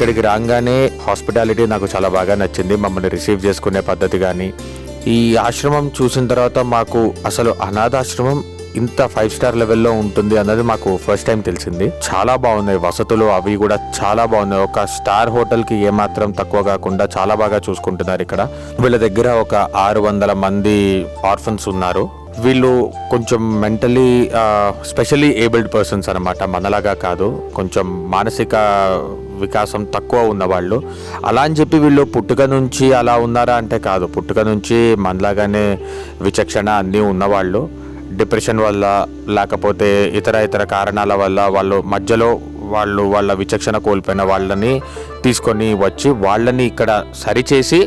ఇక్కడికి రాగానే హాస్పిటాలిటీ నాకు చాలా బాగా నచ్చింది. మమ్మల్ని రిసీవ్ చేసుకునే పద్ధతి కానీ ఈ ఆశ్రమం చూసిన తర్వాత మాకు అసలు అనాథాశ్రమం ఇంత ఫైవ్ స్టార్ లెవెల్లో ఉంటుంది అన్నది మాకు ఫస్ట్ టైం తెలిసింది. చాలా బాగున్నాయి వసతులు అవి కూడా చాలా బాగున్నాయి. ఒక స్టార్ హోటల్కి ఏమాత్రం తక్కువ కాకుండా చాలా బాగా చూసుకుంటున్నారు ఇక్కడ. వీళ్ళ దగ్గర ఒక ఆరు వందల మంది ఆర్ఫన్స్ ఉన్నారు. వీళ్ళు కొంచెం మెంటలీ స్పెషలీ ఏబుల్డ్ పర్సన్స్ అనమాట మనలాగా కాదు. కొంచెం మానసిక వికాసం తక్కువ ఉన్నవాళ్ళు. అలా అని చెప్పి వీళ్ళు పుట్టుక నుంచి అలా ఉన్నారా అంటే కాదు. పుట్టుక నుంచి మనలాగానే విచక్షణ అన్నీ ఉన్నవాళ్ళు. డిప్రెషన్ వల్ల లేకపోతే ఇతర ఇతర కారణాల వల్ల వాళ్ళు మధ్యలో వాళ్ళు వాళ్ళ విచక్షణ కోల్పోయిన వాళ్ళని తీసుకొని వచ్చి వాళ్ళని ఇక్కడ సరిచేసి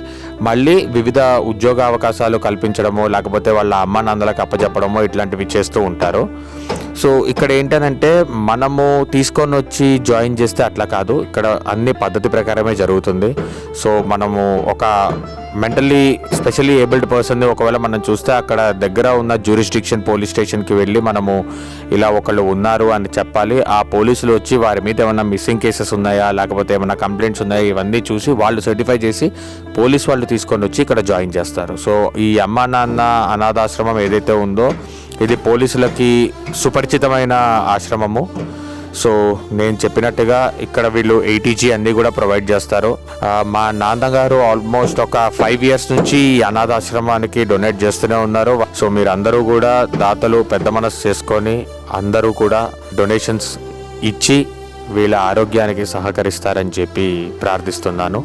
మళ్ళీ వివిధ ఉద్యోగ అవకాశాలు కల్పించడమో లేకపోతే వాళ్ళ అమ్మ నాన్నలకు అప్పచెప్పడమో ఇట్లాంటివి చేస్తూ ఉంటారు. సో ఇక్కడ ఏంటనంటే మనము తీసుకొని వచ్చి జాయిన్ చేస్తే అట్లా కాదు. ఇక్కడ అన్ని పద్ధతి ప్రకారమే జరుగుతుంది. సో మనము ఒక మెంటల్లీ స్పెషల్లీ ఏబుల్డ్ పర్సన్ని ఒకవేళ మనం చూస్తే అక్కడ దగ్గర ఉన్న జ్యూరిస్డిక్షన్ పోలీస్ స్టేషన్కి వెళ్ళి మనము ఇలా ఒకళ్ళు ఉన్నారు అని చెప్పాలి. ఆ పోలీసులు వచ్చి వారి మీద ఏమైనా మిస్సింగ్ కేసెస్ ఉన్నాయా? లేకపోతే ఏమైనా కంప్లైంట్స్ ఉన్నాయా? ఇవన్నీ చూసి వాళ్ళు సర్టిఫై చేసి పోలీస్ వాళ్ళు తీసుకొని వచ్చి ఇక్కడ జాయిన్ చేస్తారు. సో ఈ అమ్మా నాన్న అనాథాశ్రమం ఏదైతే ఉందో ఇది పోలీసులకి సుపరిచితమైన ఆశ్రమము. సో నేను చెప్పినట్టుగా ఇక్కడ వీళ్ళు ఏటీజీ అన్నీ కూడా ప్రొవైడ్ చేస్తారు. మా నాన్నగారు ఆల్మోస్ట్ ఒక ఫైవ్ ఇయర్స్ నుంచి ఈ అనాథాశ్రమానికి డొనేట్ చేస్తూనే ఉన్నారు. సో మీరు అందరూ కూడా దాతలు పెద్ద మనసు చేసుకొని అందరూ కూడా డొనేషన్స్ ఇచ్చి వీళ్ళ ఆరోగ్యానికి సహకరిస్తారని చెప్పి ప్రార్థిస్తున్నాను.